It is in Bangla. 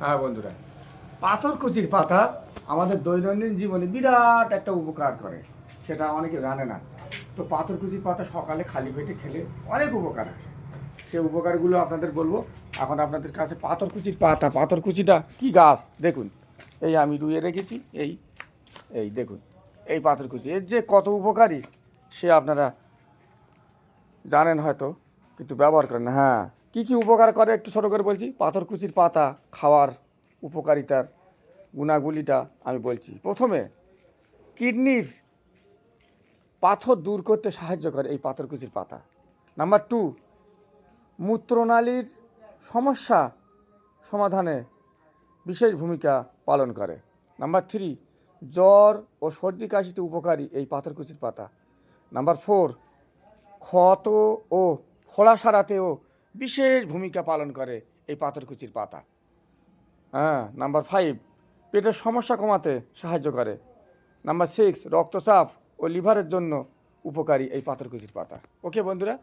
হ্যাঁ বন্ধুরা। পাথরকুচির পাতা আমাদের দৈনন্দিন জীবনে বিরাট একটা উপকার করে, সেটা অনেকে জানে না। তো পাথরকুচির পাতা সকালে খালি পেটে খেলে অনেক উপকার আছে সেই উপকারগুলো আপনাদের বলব। এখন আপনাদের কাছে পাথরকুচির পাতা পাথরকুচিটা কি গাছ? দেখুন, এই আমি রুয়ে রেখেছি, এই এই দেখুন, এই পাথরকুচি এর যে কত উপকারী, সে আপনারা জানেন হয়তো, কিন্তু ব্যবহার করেন হ্যাঁ কী কী উপকার করে? একটু ছোটো করে বলছি। পাথরকুচির পাতা খাওয়ার উপকারিতার গুণাগুলিটা আমি বলছি। প্রথমে কিডনির পাথর দূর করতে সাহায্য করে এই পাথরকুচির পাতা। নাম্বার টু, মূত্রনালীর সমস্যা সমাধানে বিশেষ ভূমিকা পালন করে। নাম্বার থ্রি, জ্বর ও সর্দি কাশিতে উপকারী এই পাথরকুচির পাতা। নাম্বার ফোর, ক্ষত ও ফোড়া সারাতেও বিশেষ ভূমিকা পালন করে এই পাথরকুচির পাতা। হ্যাঁ নাম্বার ফাইভ পেটের সমস্যা কমাতে সাহায্য করে। নাম্বার সিক্স রক্তচাপ ও লিভারের জন্য উপকারী এই পাথরকুচির পাতা। ওকে বন্ধুরা